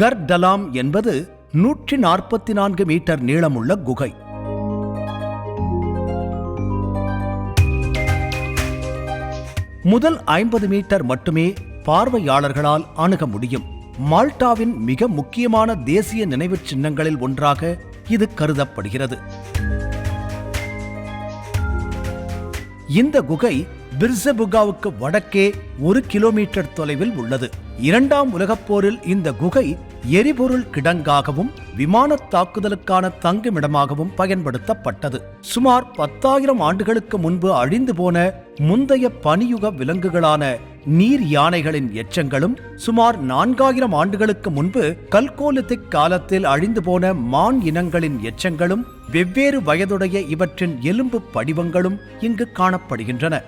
கர்டலாம் என்பது நூற்றி நாற்பத்தி நான்கு மீட்டர் நீளமுள்ள குகை. முதல் ஐம்பது மீட்டர் மட்டுமே பார்வையாளர்களால் அணுக முடியும். மால்டாவின் மிக முக்கியமான தேசிய நினைவுச் சின்னங்களில் ஒன்றாக இது கருதப்படுகிறது. இந்த குகை பிர்சபுகாவுக்கு வடக்கே ஒரு கிலோமீட்டர் தொலைவில் உள்ளது. இரண்டாம் உலகப் போரில் இந்த குகை எரிபொருள் கிடங்காகவும் விமான தாக்குதலுக்கான தங்குமிடமாகவும் பயன்படுத்தப்பட்டது. சுமார் பத்தாயிரம் ஆண்டுகளுக்கு முன்பு அழிந்து போன முந்தைய பனியுக விலங்குகளான நீர் யானைகளின் எச்சங்களும் சுமார் நான்காயிரம் ஆண்டுகளுக்கு முன்பு கல்கோலித்திக் காலத்தில் அழிந்து போன மான் இனங்களின் எச்சங்களும் வெவ்வேறு வயதுடைய இவற்றின் எலும்பு படிவங்களும் இங்கு காணப்படுகின்றன.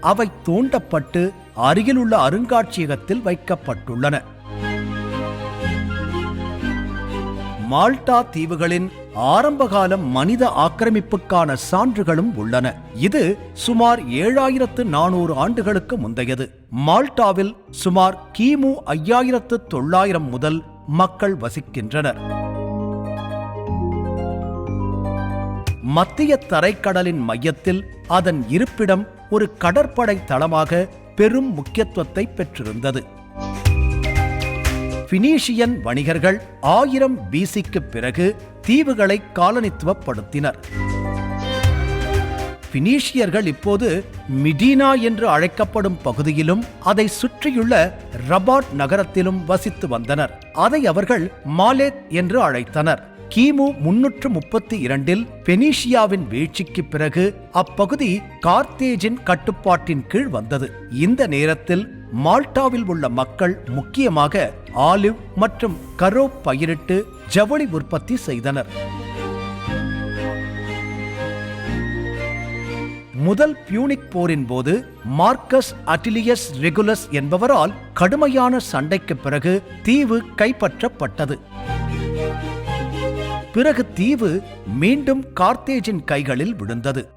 அவை தோண்டப்பட்டு அருகிலுள்ள அருங்காட்சியகத்தில் வைக்கப்பட்டுள்ளன. மால்டா தீவுகளின் ஆரம்பகால மனித ஆக்கிரமிப்புக்கான சான்றுகளும் உள்ளன. இது சுமார் ஏழாயிரத்து நானூறு ஆண்டுகளுக்கு முந்தையது. மால்டாவில் சுமார் கிமு ஐயாயிரத்து தொள்ளாயிரம் முதல் மக்கள் வசிக்கின்றனர். மத்திய தரைக்கடலின் மையத்தில் அதன் இருப்பிடம் ஒரு கடற்படை தளமாக பெரும் முக்கியத்துவத்தை பெற்றிருந்தது. பினீஷியன் வணிகர்கள் ஆயிரம் பிசிக்கு பிறகு தீவுகளை காலனித்துவப்படுத்தினர். பினீஷியர்கள் இப்போது மிடினா என்று அழைக்கப்படும் பகுதியிலும் அதை சுற்றியுள்ள ரபாட் நகரத்திலும் வசித்து வந்தனர். அதை அவர்கள் மாலேத் என்று அழைத்தனர். கிமு முன்னூற்று முப்பத்தி இரண்டில் பெனிஷியாவின் வீழ்ச்சிக்கு பிறகு அப்பகுதி கார்த்தேஜின் கட்டுப்பாட்டின் கீழ் வந்தது. இந்த நேரத்தில் மால்டாவில் உள்ள மக்கள் முக்கியமாக ஆலிவ் மற்றும் கரோ பயிரிட்டு ஜவுளி உற்பத்தி செய்தனர். முதல் பியூனிக் போரின் போது மார்க்கஸ் அட்டிலியஸ் ரெகுலஸ் என்பவரால் கடுமையான சண்டைக்கு பிறகு தீவு கைப்பற்றப்பட்டது. பிறகு தீவு மீண்டும் கார்த்தேஜின் கைகளில் விழுந்தது.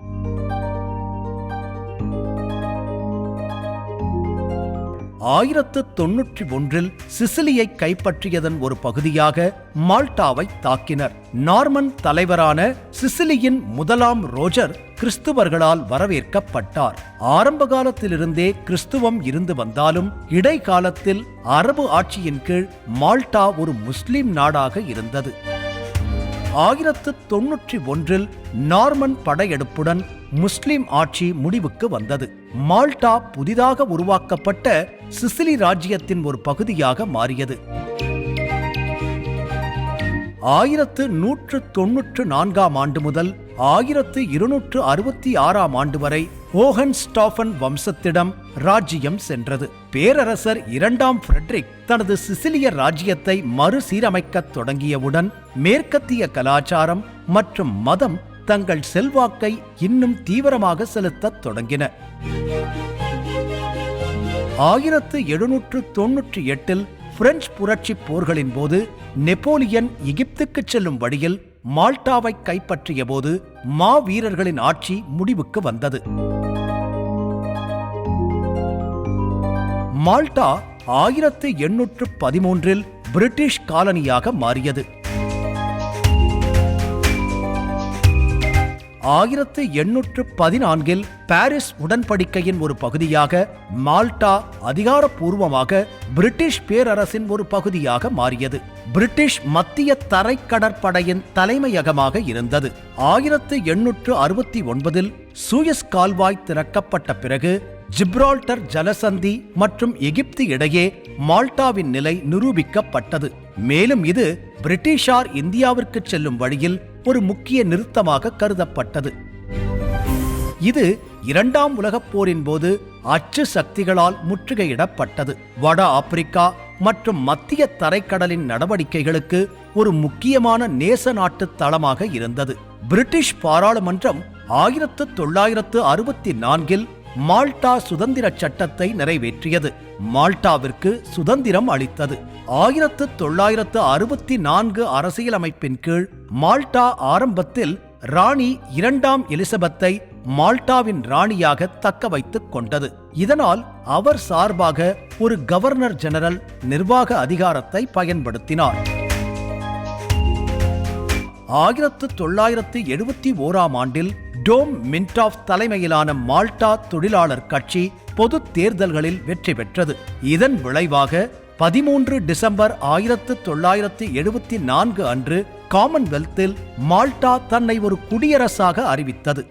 ஆயிரத்து தொன்னூற்றி ஒன்றில் சிசிலியை கைப்பற்றியதன் ஒரு பகுதியாக மால்டாவை தாக்கினர். நார்மன் தலைவரான சிசிலியின் முதலாம் ரோஜர் கிறிஸ்துவர்களால் வரவேற்கப்பட்டார். ஆரம்ப காலத்திலிருந்தே கிறிஸ்துவம் இருந்து வந்தாலும் இடைக்காலத்தில் அரபு ஆட்சியின் கீழ் மால்டா ஒரு முஸ்லிம் நாடாக இருந்தது. ஆயிரத்து தொன்னூற்றி ஒன்றில் நார்மன் படையெடுப்புடன் முஸ்லிம் ஆட்சி முடிவுக்கு வந்தது. மால்டா புதிதாக உருவாக்கப்பட்ட சிசிலி ராஜ்யத்தின் ஒரு பகுதியாக மாறியது. ஆயிரத்து நூற்று தொன்னூற்று நான்காம் ஆண்டு முதல் ஆயிரத்து இருநூற்று அறுபத்தி ஆறாம் ஆண்டு வரை ஓஹன் ஸ்டாஃபன் வம்சத்திடம் ராஜ்யம் சென்றது. பேரரசர் இரண்டாம் ஃப்ரெட்ரிக் தனது சிசிலிய ராஜ்யத்தை மறுசீரமைக்கத் தொடங்கியவுடன் மேற்கத்திய கலாச்சாரம் மற்றும் மதம் தங்கள் செல்வாக்கை இன்னும் தீவிரமாக செலுத்தத் தொடங்கின. ஆயிரத்து எழுநூற்று தொன்னூற்றி எட்டில் பிரெஞ்சு புரட்சி போர்களின் போது நெப்போலியன் எகிப்துக்கு செல்லும் வழியில் மால்டாவை கைப்பற்றிய போது மாவீரர்களின் ஆட்சி முடிவுக்கு வந்தது. மால்டா ஆயிரத்து எண்ணூற்று பதிமூன்றில் பிரிட்டிஷ் காலனியாக மாறியது. ஆயிரத்து எண்ணூற்று பதினான்கில் பாரிஸ் உடன்படிக்கையின் ஒரு பகுதியாக மால்டா அதிகாரப்பூர்வமாக பிரிட்டிஷ் பேரரசின் ஒரு பகுதியாக மாறியது. பிரிட்டிஷ் மத்திய தரை கடற்படையின் தலைமையகமாக இருந்தது. ஆயிரத்து எண்ணூற்று அறுபத்தி ஒன்பதில் சூயஸ் கால்வாய் திறக்கப்பட்ட பிறகு ஜிப்ரால்டர் ஜலசந்தி மற்றும் எகிப்து இடையே மால்டாவின் நிலை நிரூபிக்கப்பட்டது. மேலும் இது பிரிட்டிஷார் இந்தியாவிற்கு செல்லும் வழியில் ஒரு முக்கிய நிறுத்தமாக கருதப்பட்டது. இது இரண்டாம் உலகப் போரின் போது அச்சு சக்திகளால் முற்றுகையிடப்பட்டது. வட ஆப்பிரிக்கா மற்றும் மத்திய தரைக்கடலின் நடவடிக்கைகளுக்கு ஒரு முக்கியமான நேச நாட்டு தளமாக இருந்தது. பிரிட்டிஷ் பாராளுமன்றம் ஆயிரத்து தொள்ளாயிரத்து அறுபத்தி நான்கில் மால்டா சுதந்திர சட்டத்தை நிறைவேற்றியது. மால்டாவிற்கு சுதந்திரம் அளித்தது. ஆயிரத்து தொள்ளாயிரத்து அறுபத்தி நான்கு அரசியலமைப்பின் கீழ் மால்டா ஆரம்பத்தில் ராணி இரண்டாம் எலிசபெத்தை மால்டாவின் ராணியாக தக்க வைத்துக் கொண்டது. இதனால் அவர் சார்பாக ஒரு கவர்னர் ஜெனரல் நிர்வாக அதிகாரத்தை பயன்படுத்தினார். ஆயிரத்து தொள்ளாயிரத்து எழுபத்தி ஓராம் ஆண்டில் டோம் மின்டாஃப் தலைமையிலான மால்டா தொழிலாளர் கட்சி பொது தேர்தல்களில் வெற்றி பெற்றது. இதன் விளைவாக பதிமூன்று டிசம்பர் ஆயிரத்து தொள்ளாயிரத்து எழுபத்தி நான்கு அன்று காமன்வெல்த்தில் மால்டா தன்னை ஒரு குடியரசாக அறிவித்தது.